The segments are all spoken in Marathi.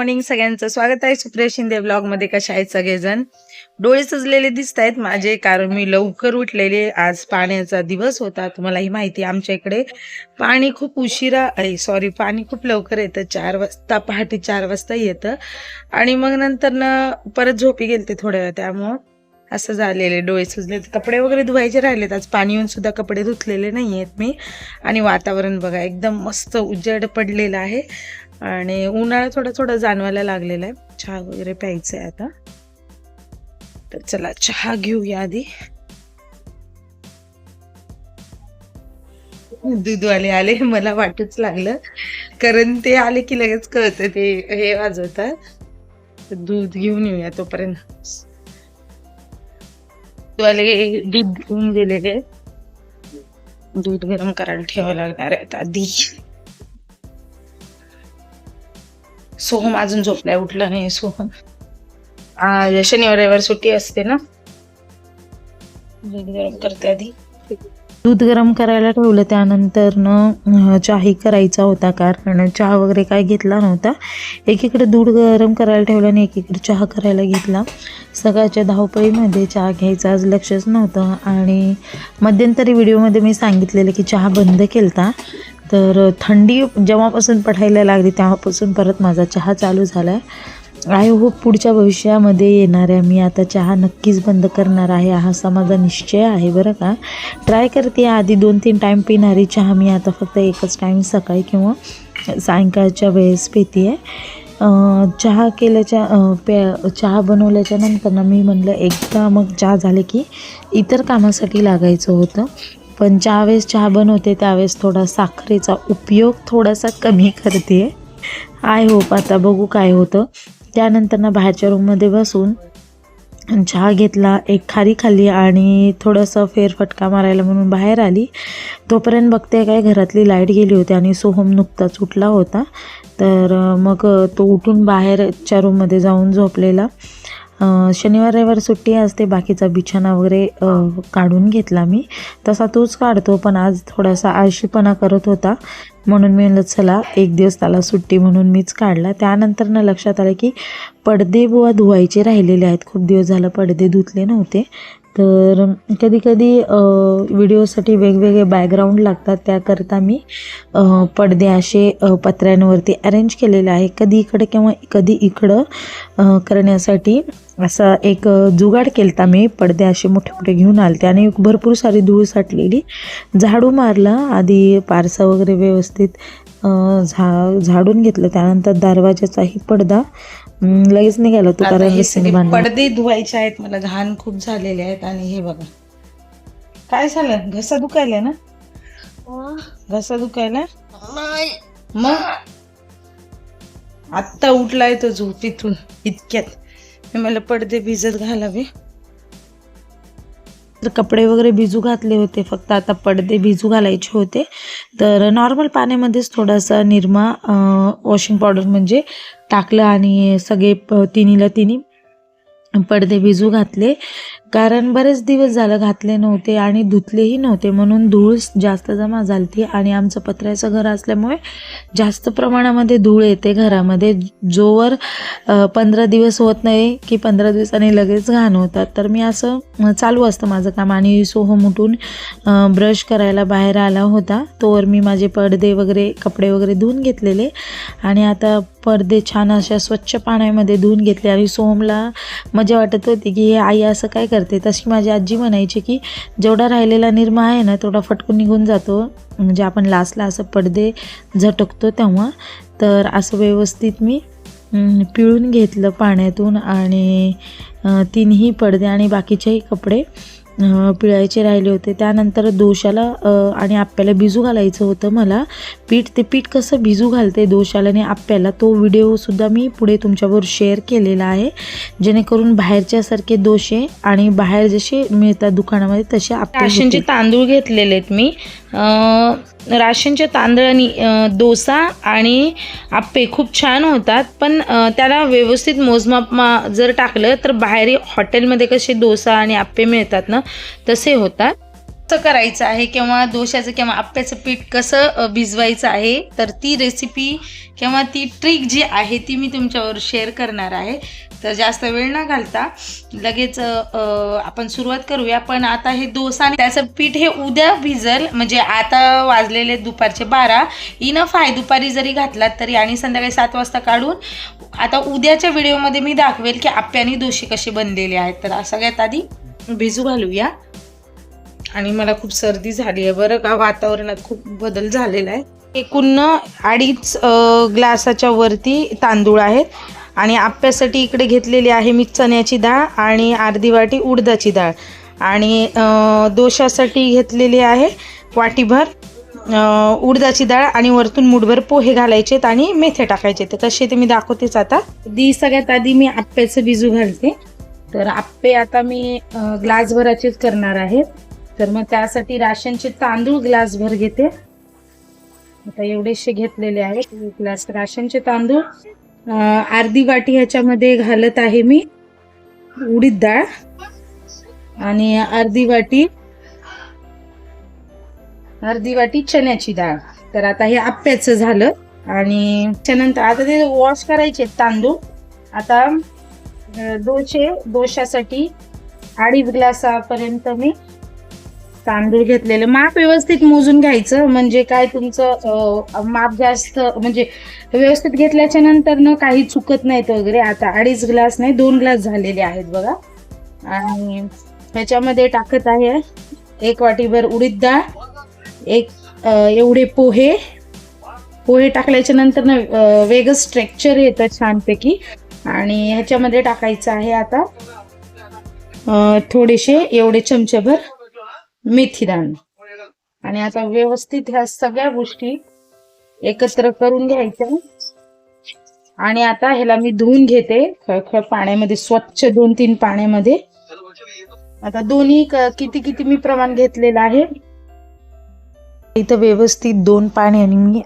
मॉर्निंग सगळ्यांचं स्वागत आहे. सुप्रिया शिंदे ब्लॉगमध्ये कशा आहेत सगळेजण? डोळे सजलेले दिसत आहेत माझे कारण मी लवकर उठलेले आज पाण्याचा दिवस होता तुम्हालाही माहिती आहे, आमच्या इकडे. पाणी खूप उशिरा आहे सॉरी पाणी खूप लवकर येतं. चार वाजता पहाटे चार वाजता येतं. आणि मग नंतर ना परत झोपी गेलते थोड्या वेळ त्यामुळं असं झालेले डोळे सुजले कपडे वगैरे धुवायचे राहिलेत. आज पाणी येऊन सुद्धा कपडे धुतलेले नाही आहेत मी. आणि वातावरण बघा एकदम मस्त उजेड पडलेलं आहे. आणि उन्हाळा थोडा थोडा जाणवायला लागलेला आहे. चहा वगैरे प्यायचा आहे आता. तर चला चहा घेऊया आधी. दूधवाले आले मला वाटूच लागलं. कारण ते आले की लगेच कळतं ते हे वाजवतात. तर दूध घेऊन येऊया तोपर्यंत. दूधवाले दूध घेऊन दिलेले दूध गरम करायला ठेवावं लागणार आहे आता आधी. सोहम अजून झोपलाय उठला नाही सोहम. आज शनिवार रविवार सुट्टी असते ना दूध गरम करते आधी. दूध गरम करायला ठेवलं त्यानंतर न चाही करायचा होता कारण चहा वगैरे काय घेतला नव्हता. एकीकडे दूध गरम करायला ठेवलं आणि एकीकडे चहा करायला घेतला. सकाळच्या धावपळीमध्ये चहा घ्यायचं आज लक्षच नव्हतं. आणि मध्यंतरी व्हिडिओमध्ये मी सांगितलेलं की चहा बंद केलता. तर थंडी जेव्हापासून पडायला लागली तेव्हापासून परत माझा चहा चालू झाला आहे आय होप पुढच्या भविष्यामध्ये येणाऱ्या मी आता चहा नक्कीच बंद करणार आहे. हा असा माझा निश्चय आहे बरं का. ट्राय करते आधी दोन तीन टाईम पिणारी चहा मी आता फक्त एकच टाईम सकाळी किंवा सायंकाळच्या वेळेस पिते आहे चहा केल्याच्या प्या चहा बनवल्याच्या नंतर ना मी म्हणलं एकदा मग चहा झाले की इतर कामासाठी लागायचं होतं. पण ज्यावेळेस चहा बनवते त्यावेळेस थोडा साखरेचा उपयोग थोडासा कमी करते. आय होप आता बघू काय होतं. त्यानंतर ना बाहेरच्या रूममध्ये बसून चहा घेतला एक खारी खाल्ली आणि थोडंसं फेरफटका मारायला म्हणून बाहेर आली. तोपर्यंत बघते काय घरातली लाइट गेली होती आणि सोहम नुकताच उठला होता. तर मग तो उठून बाहेरच्या रूममध्ये जाऊन झोपलेला. शनिवार रविवार सुट्टी असते बाकीचा बिछाना वगैरे काढून घेतला मी. तसा तोच काढतो पण आज थोडासा आळशीपणा करत होता. म्हणून मी म्हणलं चला एक दिवस त्याला सुट्टी म्हणून मीच काढला. त्यानंतर ना लक्षात आलं की पडदे बुवा धुवायचे राहिलेले आहेत. खूप दिवस झालं पडदे धुतले नव्हते. तर कधीकधी व्हिडिओसाठी वेगवेगळे बॅकग्राऊंड लागतात. त्याकरता मी पडदे असे पत्र्यांवरती अरेंज केलेले आहे. कधी इकडे किंवा कधी इकडं करण्यासाठी असा एक जुगाड केलता मी. पडदे असे मोठे मोठे घेऊन आलते आणि भरपूर सारी धूळ साठलेली. झाडू मारला. आधी पारसा वगैरे व्यवस्थित झा झाडून घेतलं. त्यानंतर दरवाजाचाही पडदा. लगेच निघाला तो कारण पडदे धुवायचे आहेत. मला घाण खूप झालेले आहेत आणि हे बघा. काय झालं? घसा दुखायला ना? घसा दुखायला? मग? आत्ता उठलाय तो झोपीतून. इतक्यात. मी मला पडदे भिजत घालावे. तर कपडे वगैरे भिजू घातले होते. फक्त आता पडदे भिजू घालायचे होते. तर नॉर्मल पाण्यामध्येच थोडासा निरमा वॉशिंग पावडर म्हणजे टाकलं आणि सगळे प तिन्हीला तिन्ही पडदे भिजू घातले. कारण बरेच दिवस झालं घातले नव्हते आणि धुतलेही नव्हते. म्हणून धूळ जास्त जमा झाली आणि आमचं पत्र्याचं घर असल्यामुळे जास्त प्रमाणामध्ये धूळ येते घरामध्ये. जोवर पंधरा दिवस होत नाही की पंधरा दिवसांनी लगेच घाण होतात. तर मी असं चालू असतं माझं काम आणि सोहम उठून ब्रश करायला बाहेर आला होता. तोवर मी माझे पडदे वगैरे कपडे वगैरे धुवून घेतलेले. आणि आता पडदे छान अशा स्वच्छ पाण्यामध्ये धुवून घेतले आणि सोहमला मजा वाटत होती की हे आई असं काय करते? तशी माझी आजी म्हणायची की जेवढा राहिलेला निरमा आहे ना तेवढा फटकून निघून जातो. म्हणजे आपण लास्टला असं पडदे झटकतो तेव्हा. तर असं व्यवस्थित मी पिळून घेतलं पाण्यातून आणि तीनही तिन्ही पडदे आणि बाकीचेही कपडे. पिळायचे राहिले होते. त्यानंतर दोशाला आणि आप्याला भिजू घालायचं होतं मला. पीठ ते पीठ कसं भिजू घालते दोशाला आणि आप्याला तो व्हिडिओसुद्धा मी पुढे तुमच्याबरोबर शेअर केलेला आहे. जेणेकरून बाहेरच्यासारखे दोशे आणि बाहेर जसे मिळतात दुकानामध्ये तसे राशनचे तांदूळ घेतलेले आहेत मी. राशनच्या आणि डोसा आणि आप्पे खूप छान होतात. पण त्याला व्यवस्थित मोजमाप मा जर टाकलं तर बाहेर हॉटेलमध्ये कसे डोसा आणि आप्पे मिळतात ना तसे होतात. कसं करायचं आहे किंवा दोशाचं किंवा आप्प्याचं पीठ कसं भिजवायचं आहे तर ती रेसिपी किंवा ती ट्रिक जी आहे ती मी तुमच्यावर शेअर करणार आहे. तर जास्त वेळ न घालता लगेच आपण सुरुवात करूया. पण आता हे डोसा आणि त्याचं पीठ हे उद्या भिजल म्हणजे आता वाजलेले दुपारचे बारा. इनफ आहे. दुपारी जरी घातलात तरी आणि संध्याकाळी सात वाजता काढून आता उद्याच्या व्हिडिओमध्ये मी दाखवेल की आप्यानी दोशी कसे बनलेले आहेत. तर सगळ्यात आधी भिजू घालूया. आणि मला खूप सर्दी झाली आहे. बरं का वातावरणात खूप बदल झालेला आहे. एकूण अडीच ग्लासाच्या वरती तांदूळ आहेत. आणि आप्यासाठी इकडे घेतलेली आहे मी चण्याची डाळ आणि अर्धी वाटी उडदाची डाळ. आणि दोशासाठी घेतलेली आहे वाटीभर उडदाची डाळ आणि वरतून मुठभर पोहे घालायचेत आणि मेथे टाकायचे ते तसे ते मी दाखवतेच आता. दी सगळ्यात आधी मी आप्प्याचं बिजू घालते. तर आप्पे आता मी ग्लासभराचेच करणार आहे. तर मग त्यासाठी राशनचे तांदूळ ग्लासभर घेते. आता एवढेसे घेतलेले आहेत. ग्लास राशनचे तांदूळ. अर्धी वाटी ह्याच्यामध्ये घालत आहे मी उडीद डाळ. आणि अर्धी वाटी अर्धी वाटी चण्याची डाळ. तर आता हे आप्याचं झालं. आणि त्याच्यानंतर आता ते वॉश करायचे तांदूळ. आता अ, दोशे दोशासाठी अडीच ग्लासापर्यंत मी तांदूळ घेतलेले. माप व्यवस्थित मोजून घ्यायचं. म्हणजे काय तुमचं माप जास्त म्हणजे व्यवस्थित घेतल्याच्या नंतर न काही चुकत नाहीत वगैरे. आता अडीच ग्लास नाही दोन ग्लास झालेले आहेत बघा. आणि ह्याच्यामध्ये टाकत आहे एक वाटीभर उडीद डाळ एक एवढे पोहे. पोहे टाकल्याच्या नंतर ना वेगळं स्ट्रेक्चर येतं छानपैकी. आणि ह्याच्यामध्ये टाकायचं आहे आता थोडेसे एवढे चमचेभर मेथी दाणे आणि आता व्यवस्थित ह्या सगळ्या गोष्टी एकत्र करून घ्यायच्या. आणि आता ह्याला मी धुवून घेते. खळखळ पाण्यामध्ये स्वच्छ दोन तीन पाण्यामध्ये. आता दोन्ही किती किती मी प्रमाण घेतलेलं आहे? इथं व्यवस्थित दोन पाण्याने मी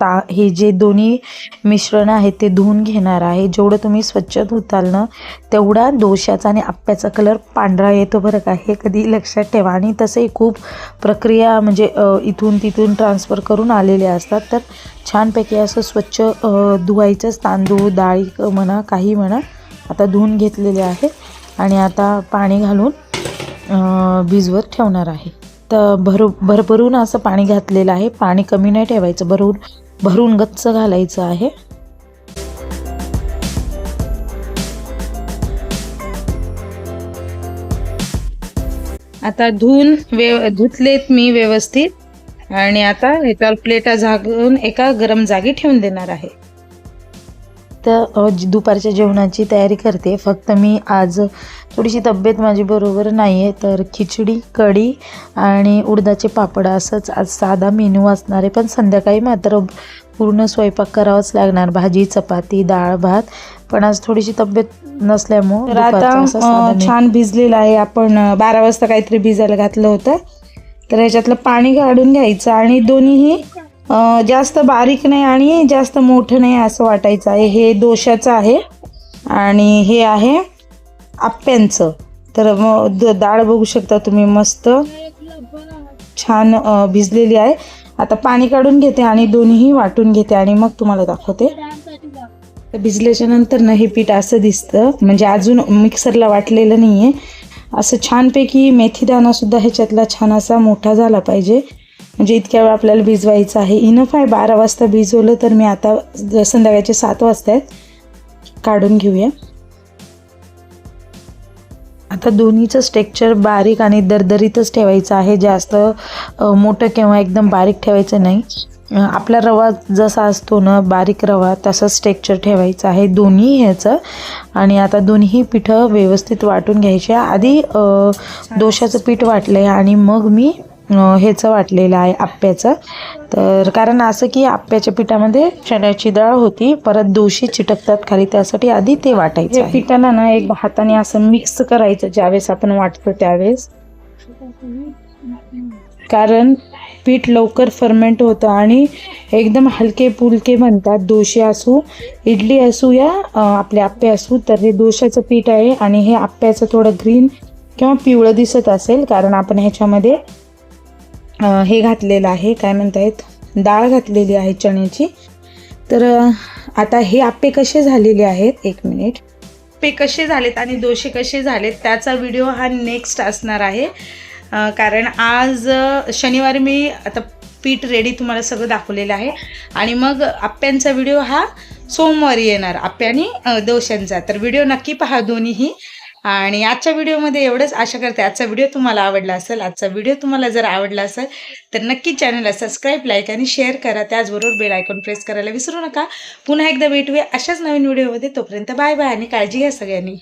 ता हे जे दोन्ही मिश्रण आहे ते धुवून घेणार आहे. जेवढं तुम्ही स्वच्छ धुताल ना तेवढा दोशाचा आणि आप्प्याचा कलर पांढरा येतो बरं का. हे कधी लक्षात ठेवा. आणि तसंही खूप प्रक्रिया म्हणजे इथून तिथून ट्रान्सफर करून आलेले असतात. तर छानपैकी असं स्वच्छ धुवायचंच. तांदूळ डाळी म्हणा काही म्हणा आता धुवून घेतलेले आहे. आणि आता पाणी घालून भिजवत ठेवणार आहे. तर भर भरभरून असं पाणी घातलेलं आहे. पाणी कमी नाही ठेवायचं भरून भरून गच्च घालायचं आहे. आता धुवून व्यव धुतलेत मी व्यवस्थित. आणि आता ह्याच्यावर प्लेटा झाकून एका गरम जागी ठेवून देणार आहे. जी- दुपारच्या जेवणाची तयारी करते. फक्त मी आज थोडीशी तब्येत माझी बरोबर नाही आहे तर खिचडी कढी आणि उडदाचे पापड असंच आज साधा मेनू असणार आहे. पण संध्याकाळी मात्र पूर्ण स्वयंपाक करावाच लागणार. भाजी चपाती डाळ भात. पण आज थोडीशी तब्येत नसल्यामुळं आता. छान भिजलेलं आहे. आपण बारा वाजता काहीतरी भिजायला घातलं होतं. तर ह्याच्यातलं पाणी काढून घ्यायचं आणि दोन्हीही जास्त बारीक नाही आणि जास्त मोठं नाही असं वाटायचं आहे. हे दोशाचं आहे. आणि हे आहे आप्यांचं तर मग द- डाळ बघू शकता तुम्ही मस्त. छान भिजलेली आहे. आता पाणी काढून घेते आणि दोन्हीही वाटून घेते आणि मग तुम्हाला दाखवते. तर भिजल्याच्या नंतर ना हे पीठ असं दिसतं. म्हणजे अजून मिक्सरला वाटलेलं नाही आहे असं छानपैकी मेथीदाणासुद्धा ह्याच्यातला छान असा मोठा झाला पाहिजे. म्हणजे इतक्या वेळ आपल्याला भिजवायचं आहे. इनफ आहे. बारा वाजता भिजवलं तर मी आता संध्याकाळचे सात वाजता आहेत. काढून घेऊया. आता दोन्हीचं स्ट्रक्चर बारीक आणि दरदरीतच ठेवायचं आहे. जास्त मोठं किंवा एकदम बारीक ठेवायचं नाही. आपला रवा जसा असतो ना बारीक रवा तसंच स्ट्रक्चर ठेवायचं आहे. दोन्ही ह्याचं. आणि आता दोन्ही पिठं व्यवस्थित वाटून घ्यायचे. आधी अ, दोशाचं पीठ वाटलं आहे आणि मग मी ह्याचं वाटलेलं आहे आप्याचं तर कारण असं की आप्याच्या पिठामध्ये चण्याची डाळ होती परत दोशी चिटकतात खाली. त्यासाठी आधी ते वाटायचं हे. पिठाला ना एक हाताने असं मिक्स करायचं ज्यावेळेस आपण वाटतो त्यावेळेस. कारण पीठ लवकर फर्मेंट होतं आणि एकदम हलके पुलके बनतात दोशे असू इडली असू या आपले आप्पे असू तर हे दोशाचं पीठ आहे आणि हे आप्याचं थोडं ग्रीन किंवा पिवळं दिसत असेल कारण आपण ह्याच्यामध्ये हे घातलेलं आहे. काय म्हणतायत? डाळ घातलेली आहे चण्याची. तर आता हे आप्पे कसे झालेले आहेत? एक मिनिट. आप्पे कसे झालेत आणि दोशे कसे झालेत त्याचा व्हिडिओ हा नेक्स्ट असणार आहे. कारण आज शनिवारी मी आता पीठ रेडी तुम्हाला सगळं दाखवलेलं आहे. आणि मग आप्प्यांचा व्हिडिओ हा सोमवारी येणार. आप्पे आणि तर व्हिडिओ नक्की पहा दोन्हीही. आणि आजच्या व्हिडिओमध्ये एवढंच आशा करते आजचा व्हिडिओ तुम्हाला आवडला असेल आजचा व्हिडिओ तुम्हाला जर आवडला असेल तर नक्की चॅनलला सबस्क्राईब लाईक आणि शेअर करा. त्याचबरोबर बेल आयकॉन प्रेस करायला विसरू नका. पुन्हा एकदा भेटूया अशाच नवीन व्हिडिओमध्ये. तोपर्यंत बाय बाय आणि काळजी घ्या सगळ्यांनी.